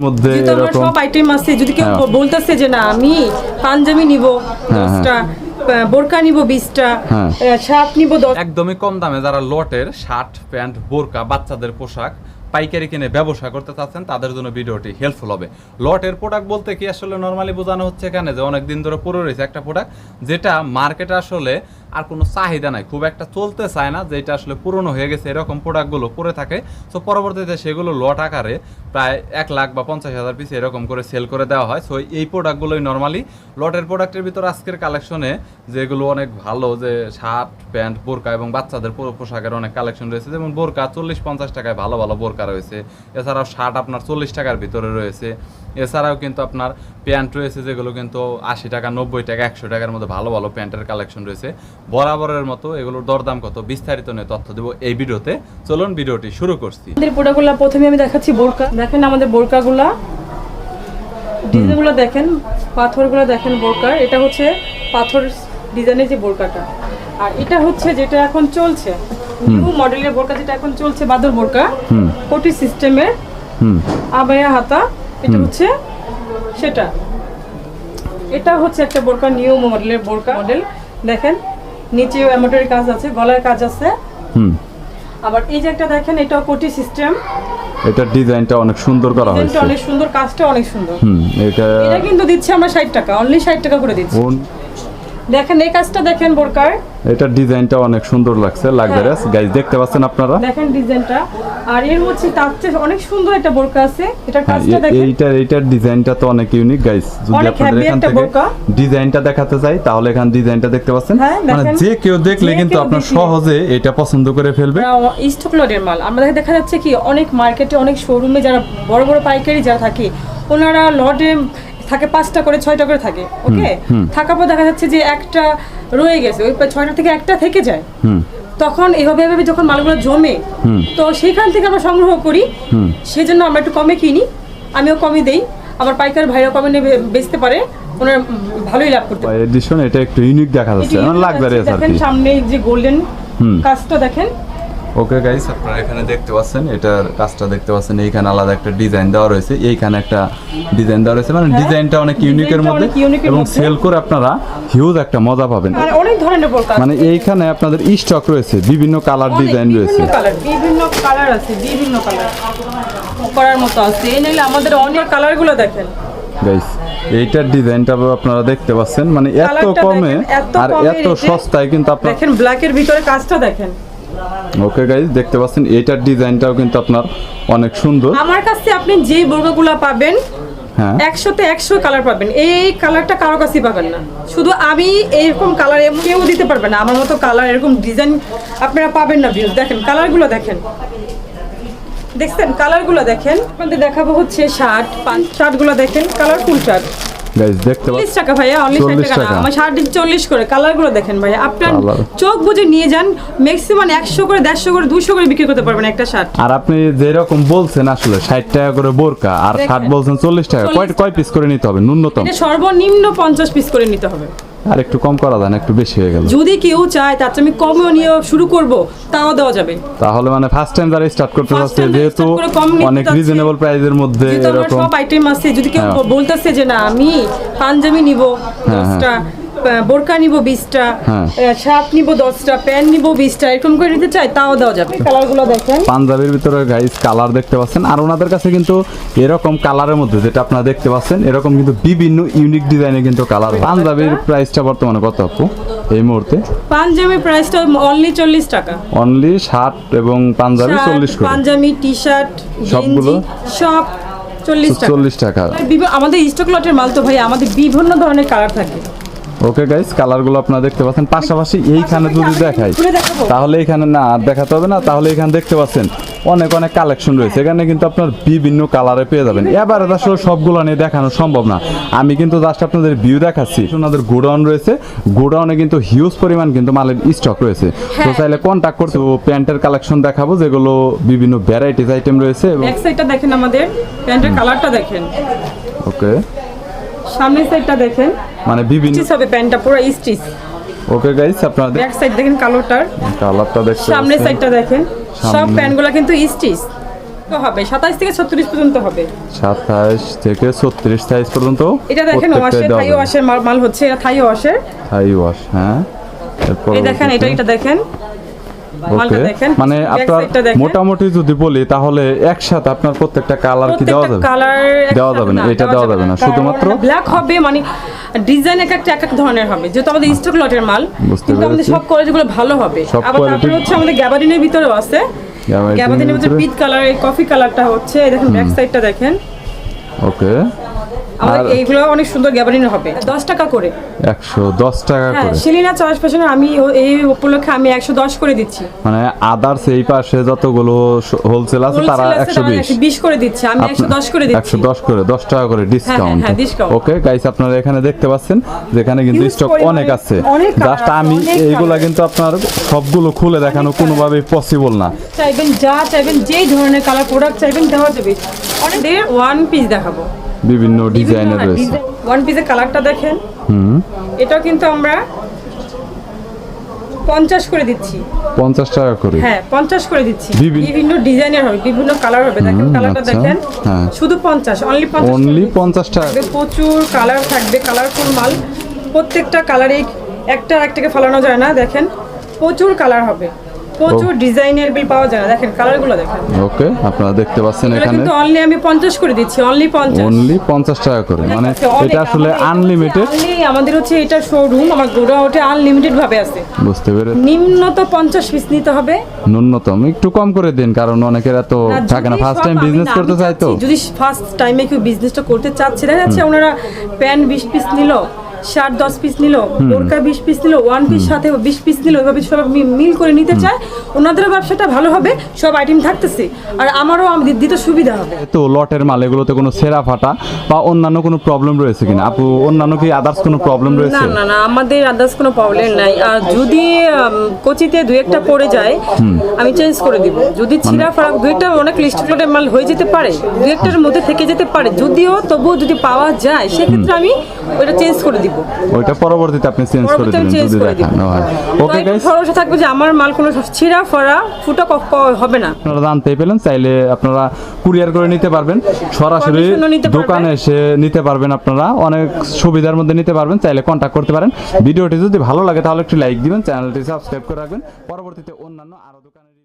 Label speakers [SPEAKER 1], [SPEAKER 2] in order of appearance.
[SPEAKER 1] মধ্যে এরকম
[SPEAKER 2] সব আইটেম আছে যদি কেউ
[SPEAKER 1] হ্যাঁ।
[SPEAKER 2] বলতেছে যে না আমি পাঞ্জাবি নিব
[SPEAKER 1] হ্যাঁ,
[SPEAKER 2] দশটা আহ, বোরকা নিব বিশটা
[SPEAKER 1] হ্যাঁ।
[SPEAKER 2] শার্ট নিব দশ
[SPEAKER 3] একদমই কম দামে যারা লটের শার্ট প্যান্ট বোরকা বাচ্চাদের পোশাক পাইকারি কিনে ব্যবসা করতে চাচ্ছেন তাদের জন্য ভিডিওটি হেল্পফুল হবে লটের প্রোডাক্ট বলতে কি আসলে নর্মালি বোঝানো হচ্ছে এখানে যে অনেক দিন ধরে পড়ে রয়েছে একটা প্রোডাক্ট যেটা মার্কেটে আসলে আর কোনো চাহিদা নাই। খুব একটা চলতে চায় না, যেটা আসলে পুরনো হয়ে গেছে, এরকম প্রোডাক্টগুলো পরে থাকে। সো পরবর্তীতে সেগুলো লট আকারে প্রায় এক লাখ বা পঞ্চাশ হাজার পিস এরকম করে সেল করে দেওয়া হয়। সো এই প্রোডাক্টগুলোই নর্মালি লটের প্রোডাক্টের ভিতর আজকের কালেকশনে যেগুলো অনেক ভালো, যে শার্ট প্যান্ট বোরকা এবং বাচ্চাদের পোশাকের অনেক কালেকশন রয়েছে। যেমন বোরকা চল্লিশ পঞ্চাশ টাকায় ভালো ভালো বোরকা রয়েছে। এছাড়াও শার্ট আপনার চল্লিশ টাকার ভিতরে রয়েছে। এছাড়াও কিন্তু আপনার প্যান্ট রয়েছে, যেগুলো কিন্তু আশি টাকা, নব্বই টাকা, একশো টাকার মধ্যে ভালো ভালো প্যান্টের কালেকশন রয়েছে। বরাবরের মতো এগুলোর দরদাম কত? বিস্তারিত নিয়ে তথ্য দেবো এই ভিডিওতে। চলুন ভিডিওটি শুরু করছি।
[SPEAKER 2] আমাদের প্রোডাক্টগুলো প্রথমে আমি দেখাচ্ছি বোরকা। দেখেন আমাদের বোরকাগুলা। ডিজাইনগুলো দেখেন পাথরগুলো দেখেন বোরকার। এটা হচ্ছে পাথর ডিজাইনের যে বোরকাটা। আর এটা হচ্ছে যেটা এখন চলছে। নিউ মডেলের বোরকা যেটা এখন চলছে বাদর বোরকা। কোটি সিস্টেমের আবায়া হাতা। এটা হচ্ছে সেটা। এটা হচ্ছে একটা বোরকা নিউ মডেলের বোরকা মডেল দেখেন নিচে এমব্রয়ডারি কাজ আছে গলার কাজ আছে।
[SPEAKER 1] হুম।
[SPEAKER 2] আবার এই যে একটা দেখেন এটা কোটি সিস্টেম।
[SPEAKER 1] এটার ডিজাইনটা অনেক সুন্দর করা হয়েছে।
[SPEAKER 2] ডিজাইনটা অনেক সুন্দর কাজটা অনেক সুন্দর।
[SPEAKER 1] হুম এটা
[SPEAKER 2] এটা কিন্তু দিচ্ছে আমরা ষাট টাকা অনলি ষাট টাকা করে দিচ্ছি। দেখেন এই কাজটা দেখেন বোরকার।
[SPEAKER 1] এটার ডিজাইনটা অনেক সুন্দর লাগছে লাক্সারিয়াস গাইজ দেখতে পাচ্ছেন আপনারা?
[SPEAKER 2] দেখেন ডিজাইনটা। আর এর হচ্ছে তার চেয়ে অনেক সুন্দর একটা বোরকা আছে। এটার
[SPEAKER 1] হ্যাঁ,
[SPEAKER 2] কাজটা দেখেন।
[SPEAKER 1] এইটার এইটার ডিজাইনটা তো অনেক ইউনিক গাইস যদি আপনাদের এখান থেকে ডিজাইনটা দেখাতে চাই তাহলে এখান ডিজাইনটা দেখতে পাচ্ছেন।
[SPEAKER 2] হ্যাঁ,
[SPEAKER 1] মানে যে কেউ দেখলে কিন্তু আপনার সহজে এটা পছন্দ করে ফেলবে।
[SPEAKER 2] স্টক লটের মাল। আমরা দেখা যাচ্ছে কি অনেক মার্কেটে অনেক শোরুমে যারা বড় বড় পাইকারি যারা থাকে ওনারা লটে থাকে পাঁচটা করে ছয়টা করে থাকে ওকে থাকার পর দেখা যাচ্ছে যে একটা রয়ে গেছে ওই ছয়টা থেকে একটা থেকে যায়। তখন এভাবে এভাবে যখন মালগুলো জমে তো সেখান থেকে আমরা সংগ্রহ করি।
[SPEAKER 1] হুম।
[SPEAKER 2] সেজন্য আমরা একটু কমে কিনি আমিও কমে দেই। আমার পাইকার ভাইরা কমে নিয়ে বেচতে পারে। ওনার ভালোই লাভ করতে পারে
[SPEAKER 1] এডিশন এটা একটু ইউনিক দেখা যাচ্ছে। মানে আর
[SPEAKER 2] দেখেন সামনে যে গোল্ডেন। কাজটা দেখেন।
[SPEAKER 1] ওকে গাইস আপনারা এখানে দেখতে পাচ্ছেন এটার কাজটা দেখতে পাচ্ছেন এইখানে আলাদা একটা ডিজাইন দেওয়া রয়েছে এইখানে একটা ডিজাইন দেওয়া রয়েছে মানে
[SPEAKER 2] হ্যাঁ,
[SPEAKER 1] ডিজাইনটা অনেক ইউনিকের মধ্যে এবং সেল করে আপনারা হিউজ একটা মজা পাবেন।
[SPEAKER 2] অনেক ধরনের।
[SPEAKER 1] মানে এইখানে আপনাদের স্টক রয়েছে বিভিন্ন কালার ডিজাইন রয়েছে
[SPEAKER 2] বিভিন্ন কালার বিভিন্ন কালার আছে বিভিন্ন কালার করার মতো আছে। এই নিলে আমাদের অনেক কালারগুলো দেখেন।
[SPEAKER 1] গাইস এইটার ডিজাইনটা আপনারা দেখতে পাচ্ছেন মানে এত কমে আর এত সস্তায় কিন্তু আপনার
[SPEAKER 2] দেখেন ব্ল্যাকের ভিতরে কাজটা দেখেন।
[SPEAKER 1] ওকে গাইস দেখতে পাচ্ছেন এইটার ডিজাইনটাও কিন্তু আপনার অনেক সুন্দর।
[SPEAKER 2] আমার কাছে আপনি যে বোরকাগুলো পাবেন
[SPEAKER 1] হ্যাঁ।
[SPEAKER 2] একশোতে একশো কালার পাবেন। এই কালারটা কারও কাছেই পাবেন না। শুধু আমি এরকম কালার কেউ দিতে পারবে না। আমার মতো কালার এরকম ডিজাইন আপনারা পাবেন না ভিউজ দেখেন কালারগুলো দেখেন। দেখছেন? কালারগুলো দেখেন। আপনাদের দেখাবো হচ্ছে শার্ট পাঁচ শার্টগুলো দেখেন কালারফুল শার্ট
[SPEAKER 1] গাইস দেখতে পাচ্ছেন 40
[SPEAKER 2] টাকা ভাইয়া অনলি
[SPEAKER 1] 40
[SPEAKER 2] টাকা না
[SPEAKER 1] টাকা।
[SPEAKER 2] আমার শার্ট চল্লিশ করে কালারগুলো দেখেন ভাইয়া। আপনার চোখ বুঝে নিয়ে যান ম্যাক্সিমাম একশো করে দেড়শো করে 200 করে বিক্রি করতে পারবেন একটা শার্ট
[SPEAKER 1] আর আপনি যেরকম বলছেন আসলে ষাট টাকা করে বোরকা আর শার্ট বলছেন চল্লিশ টাকা কয়
[SPEAKER 2] 40
[SPEAKER 1] কয় পিস করে নিতে হবে? ন্যূনতম।
[SPEAKER 2] এটা সর্বনিম্ন পঞ্চাশ পিস করে নিতে হবে।
[SPEAKER 1] আর একটু কম করা যায় না একটু বেশি হয়ে গেল।
[SPEAKER 2] যদি কেউ চায় তার চেয়ে আমি কমও নিয়ে শুরু করব তাও দেওয়া যাবে।
[SPEAKER 1] তাহলে মানে ফার্স্ট টাইম যারা স্টার্ট করতে চাচ্ছে যেহেতু অনেক রিজনেবল প্রাইসের মধ্যে এরকম।
[SPEAKER 2] সব আইটেম আছে যদি কেউ
[SPEAKER 1] বলতাছে
[SPEAKER 2] বলতেছে যে না আমি পাঞ্জাবি নিব
[SPEAKER 1] হ্যাঁ,
[SPEAKER 2] দশটা আহ, বোরকা নিব বিশটা
[SPEAKER 1] হ্যাঁ।
[SPEAKER 2] শার্ট নিব দশটা প্যান্ট নিব বিশটা এরকম করে নিতে চাই তাও দেওয়া যাবে। কালারগুলো দেখেন।
[SPEAKER 1] পাঞ্জাবির ভিতরে গাইস কালার দেখতে পাচ্ছেন। আর ওনাদের কাছে কিন্তু এরকম কালারের মধ্যে যেটা আপনারা দেখতে পাচ্ছেন এরকম কিন্তু বিভিন্ন ইউনিক ডিজাইনে কিন্তু কালার পাঞ্জাবির প্রাইসটা বর্তমানে কত আপু এই মুহূর্তে?
[SPEAKER 2] পাঞ্জাবির প্রাইসটা অনলি চল্লিশ টাকা।
[SPEAKER 1] অনলি শার্ট এবং পাঞ্জাবি চল্লিশ করে।
[SPEAKER 2] পাঞ্জাবি টি শার্ট
[SPEAKER 1] সবগুলো?
[SPEAKER 2] সব চল্লিশ টাকা। আমাদের স্টক লটের মাল তো ভাই আমাদের বিভিন্ন ধরনের কালার থাকে।
[SPEAKER 1] ওকে গাইস কালারগুলো আপনারা দেখতে পাচ্ছেন। পাশাপাশি এইখানে যদি দেখাই তাহলে এখানে না আর দেখাতে হবে না তাহলে এখানে দেখতে পাচ্ছেন অনেক অনেক কালেকশন রয়েছে। এখানে কিন্তু আপনার বিভিন্ন কালারে পেয়ে যাবেন। এবার আসলে সবগুলো নিয়ে দেখানো সম্ভব না। আমি কিন্তু জাস্ট আপনাদের ভিউ দেখাচ্ছি। ওনাদের গোডাউন রয়েছে। গোডাউনে কিন্তু হিউজ পরিমাণ কিন্তু মালের স্টক রয়েছে। তো
[SPEAKER 2] হ্যাঁ।
[SPEAKER 1] চাইলে কন্ট্যাক্ট করতে প্যান্টের কালেকশন দেখাবো যেগুলো বিভিন্ন ভ্যারাইটিস আইটেম রয়েছে এবং
[SPEAKER 2] ব্যাক সাইডটা দেখেন আমাদের। প্যান্টের কালারটা দেখেন।
[SPEAKER 1] ওকে
[SPEAKER 2] সামনের সাইডটা দেখেন।
[SPEAKER 1] মানে বিভিন্ন
[SPEAKER 2] স্টিচ হবে প্যান্টটা পুরো স্টিচ।
[SPEAKER 1] ওকে গাইস আপনারা
[SPEAKER 2] ব্যাক সাইড দেখেন কালোটার।
[SPEAKER 1] কালারটা দেখেন
[SPEAKER 2] সামনের সাইডটা দেখেন। সব
[SPEAKER 1] সামনে।
[SPEAKER 2] প্যান্টগুলো কিন্তু স্টিচ। তো হবে সাতাইশ থেকে ছত্রিশ পর্যন্ত হবে।
[SPEAKER 1] সাতাশ থেকে ছত্রিশ সাইজ পর্যন্ত
[SPEAKER 2] এটা দেখেন ওয়াশের থাই ওয়াশের মাল মাল হচ্ছে এটা থাই ওয়াশের।
[SPEAKER 1] থাই ওয়াশ হ্যাঁ।
[SPEAKER 2] এই দেখেন এটা এটা দেখেন।
[SPEAKER 1] ওকে মানে আপনার। মোটামুটি যদি বলি তাহলে একসাথে আপনার প্রত্যেকটা কালার কি দেওয়া যাবে?
[SPEAKER 2] কালার
[SPEAKER 1] দেওয়া যাবে না, এটা দেওয়া যাবে না, শুধুমাত্র-
[SPEAKER 2] ব্ল্যাক হবে মানে ডিজাইন এক একটা এক এক ধরনের হবে। যেহেতু আমাদের স্টক লটের মাল কিন্তু আমাদের। সব কোয়ালিটিগুলো ভালো হবে। আবার তারপরে হচ্ছে আমাদের গ্যাবারিনের ভিতরেও আছে।
[SPEAKER 1] গ্যাবারিনের
[SPEAKER 2] ভিতরে?
[SPEAKER 1] ভিতরে?
[SPEAKER 2] কালার এই কফি কালারটা হচ্ছে দেখেন ব্যাক সাইডটা দেখেন।
[SPEAKER 1] ওকে
[SPEAKER 2] আমাদের এইগুলো অনেক সুন্দর হবে। দশ টাকা করে।
[SPEAKER 1] একশো দশ টাকা
[SPEAKER 2] হ্যাঁ
[SPEAKER 1] করে।
[SPEAKER 2] শিলিনা চয়েস ফ্যাশনে আমি এই উপলক্ষে আমি একশো দশ করে দিচ্ছি।
[SPEAKER 1] মানে আদার্স এই পাশে যতগুলো হোলসেল আছে তারা একশো
[SPEAKER 2] তারা
[SPEAKER 1] বিশ।
[SPEAKER 2] করে দিচ্ছে আমি একশো দশ করে দিচ্ছি।
[SPEAKER 1] একশো দশ করে দশ টাকা করে ডিসকাউন্ট ওকে গাইস আপনারা এখানে দেখতে পাচ্ছেন যেখানে কিন্তু স্টক অনেক আছে। জাস্ট আমি এইগুলা কিন্তু আপনার সবগুলো খুলে দেখানো কোনোভাবেই পসিবল না।
[SPEAKER 2] চাইবেন যা চাইবেন যেই ধরনের কালার প্রোডাক্ট চাইবেন দেওয়া যাবে। অনেক ওয়ান পিস দেখাবো।
[SPEAKER 1] বিভিন্ন ডিজাইনের রয়েছে।
[SPEAKER 2] ওয়ান পিসের কালারটা দেখেন।
[SPEAKER 1] হুম।
[SPEAKER 2] এটাও কিন্তু আমরা পঞ্চাশ করে দিচ্ছি।
[SPEAKER 1] পঞ্চাশ টাকা করে?
[SPEAKER 2] হ্যাঁ পঞ্চাশ করে দিচ্ছি।
[SPEAKER 1] বিভিন্ন-
[SPEAKER 2] ডিজাইনের হবে বিভিন্ন কালার হবে। দেখেন কালারটা
[SPEAKER 1] আচ্ছা,
[SPEAKER 2] দেখেন।
[SPEAKER 1] হ্যাঁ।
[SPEAKER 2] শুধু পঞ্চাশ অনলি পঞ্চাশ
[SPEAKER 1] অনলি পঞ্চাশ টাকা।
[SPEAKER 2] থাকবে প্রচুর কালার থাকবে কালারফুল মাল। প্রত্যেকটা কালারে একটা একটাকে ফেলানো যায় না। দেখেন প্রচুর কালার হবে। প্রচুর ডিজাইনের বিল পাওয়া যায় দেখেন কালারগুলো দেখেন।
[SPEAKER 1] ওকে আপনারা দেখতে পাচ্ছেন এখানে।
[SPEAKER 2] কিন্তু অনলি আমি পঞ্চাশ করে দিচ্ছি অনলি
[SPEAKER 1] অনলি পঞ্চাশ টাকা করে। মানে এটা আসলে আনলিমিটেড
[SPEAKER 2] আমাদের হচ্ছে এটা শোরুম আমার গোড়া ওঠে আনলিমিটেড ভাবে আছে।
[SPEAKER 1] বুঝতে পেরে
[SPEAKER 2] নিম্নত পঞ্চাশ পিস নিতে হবে।
[SPEAKER 1] ন্যূনতম একটু কম করে দিন কারণ অনেকের এত থাকে না ফার্স্ট টাইম বিজনেস করতে চাই তো।
[SPEAKER 2] যদি ফার্স্ট টাইমে কেউ বিজনেসটা করতে চাচ্ছে দেখা যাচ্ছে ওনারা প্যান বিশ পিস নিল শার্ট দশ পিস নিল বোরকা বিশ পিস নিল ওয়ান পিস সাথে বিশ পিস নিল এভাবে সব মিল করে নিতে চায়। ওনাদের ব্যবসাটা ভালো হবে সব আইটেম থাকতেছে। আর আমারও দিতে সুবিধা হবে।
[SPEAKER 1] তো লটের মাল এগুলোতে কোনো সেরা ফাটা বা অন্যান্য কোনো প্রবলেম রয়েছে কিনা? আপু অন্যান্য কি আদার্স কোনো প্রবলেম রয়েছে?
[SPEAKER 2] না না আমাদের আদার্স কোনো প্রবলেম নাই। আর যদি কোচিতে দু একটা পড়ে যায় আমি চেঞ্জ করে দিব। যদি
[SPEAKER 1] মানে
[SPEAKER 2] ছিঁড়া ফারাক দু একটা অনেক লিস্ট প্লটের মাল হয়ে যেতে পারে দু একটার মধ্যে থেকে যেতে পারে। যদিও তবুও যদি পাওয়া যায় সেক্ষেত্রে আমি ওটা চেঞ্জ করে দিব।
[SPEAKER 1] ওইটা পরবর্তীতে আপনি চেঞ্জ করে দিবেন যদি দেখানো ওকে গাইস
[SPEAKER 2] ভরসা থাকবে যে আমার মাল কোনো ছিঁড়া ফরা ফুটা ক- ক- হবে না।
[SPEAKER 1] আপনারা জানতেই পেলেন চাইলে আপনারা কুরিয়ার করে নিতে পারবেন। সরাসরি। দোকানে এসে নিতে পারবেন আপনারা। অনেক সুবিধার মধ্যে নিতে পারবেন চাইলে কন্ট্যাক্ট করতে পারেন। ভিডিওটি যদি ভালো লাগে তাহলে একটু লাইক দিবেন চ্যানেলটি সাবস্ক্রাইব করে রাখবেন। পরবর্তীতে অন্যান্য আরও দোকানের